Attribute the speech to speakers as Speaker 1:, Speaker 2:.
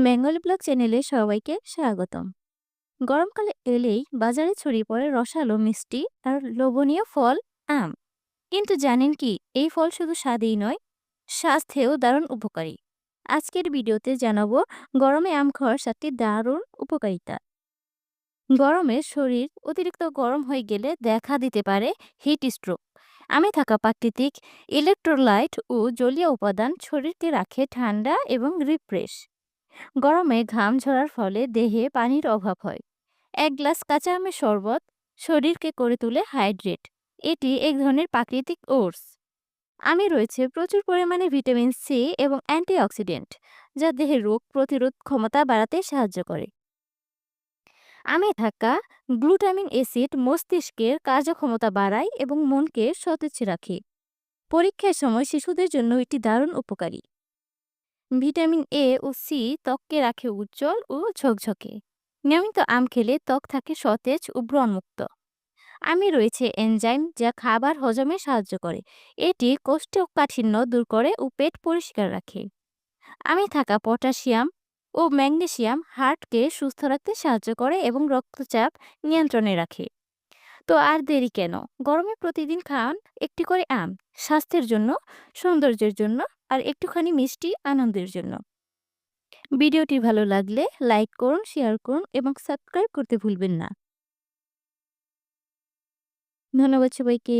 Speaker 1: Bengali blog চ্যানেলে সবাইকে স্বাগতম। গরমকালে এলেই বাজারে ছড়িয়ে পড়ে রসালো মিষ্টি আর লোভনীয় ফল, আম। কিন্তু জানেন কি, এই ফল শুধু স্বাদেই নয়, স্বাস্থ্যেও দারুণ উপকারী। আজকের ভিডিওতে জানাব গরমে আম খাওয়ার সাতটি দারুণ উপকারিতা। গরমে শরীর অতিরিক্ত গরম হয়ে গেলে দেখা দিতে পারে হিট স্ট্রোক আমে থাকা প্রাকৃতিক ইলেকট্রোলাইট ও জলীয় উপাদান শরীরকে রাখে ঠান্ডা এবং রিফ্রেশ গরমে ঘাম ঝরার ফলে দেহে পানির অভাব হয়। এক গ্লাস কাঁচা আমের শরবত শরীরকে করে তুলে হাইড্রেট। এটি এক ধরনের প্রাকৃতিক ওটস। আমে রয়েছে প্রচুর পরিমাণে ভিটামিন সি এবং অ্যান্টিঅক্সিডেন্ট, যা দেহের রোগ প্রতিরোধ ক্ষমতা বাড়াতে সাহায্য করে। আমে থাকা গ্লুটামিন অ্যাসিড মস্তিষ্কের কার্যক্ষমতা বাড়ায় এবং মনকে সতেজ রাখে। পরীক্ষার সময় শিশুদের জন্য এটি দারুণ উপকারী। ভিটামিন এ ও সি ত্বককে রাখে উজ্জ্বল ও ঝকঝকে। নিয়মিত আম খেলে ত্বক থাকে সতেজ ও ব্রণমুক্ত। আমে রয়েছে এনজাইম যা খাবার হজমে সাহায্য করে। এটি কোষ্ঠকাঠিন্য দূর করে ও পেট পরিষ্কার রাখে। আমে থাকা পটাশিয়াম ও ম্যাগনেসিয়াম হার্টকে সুস্থ রাখতে সাহায্য করে এবং রক্তচাপ নিয়ন্ত্রণে রাখে। তো আর দেরি কেন? গরমে প্রতিদিন খান একটি করে আম, স্বাস্থ্যের জন্য, সৌন্দর্যের জন্য আর একটুখানি মিষ্টি আনন্দের জন্য। ভিডিওটি ভালো লাগলে লাইক করুন, শেয়ার করুন এবং সাবস্ক্রাইব করতে ভুলবেন না। ধন্যবাদ সবাইকে।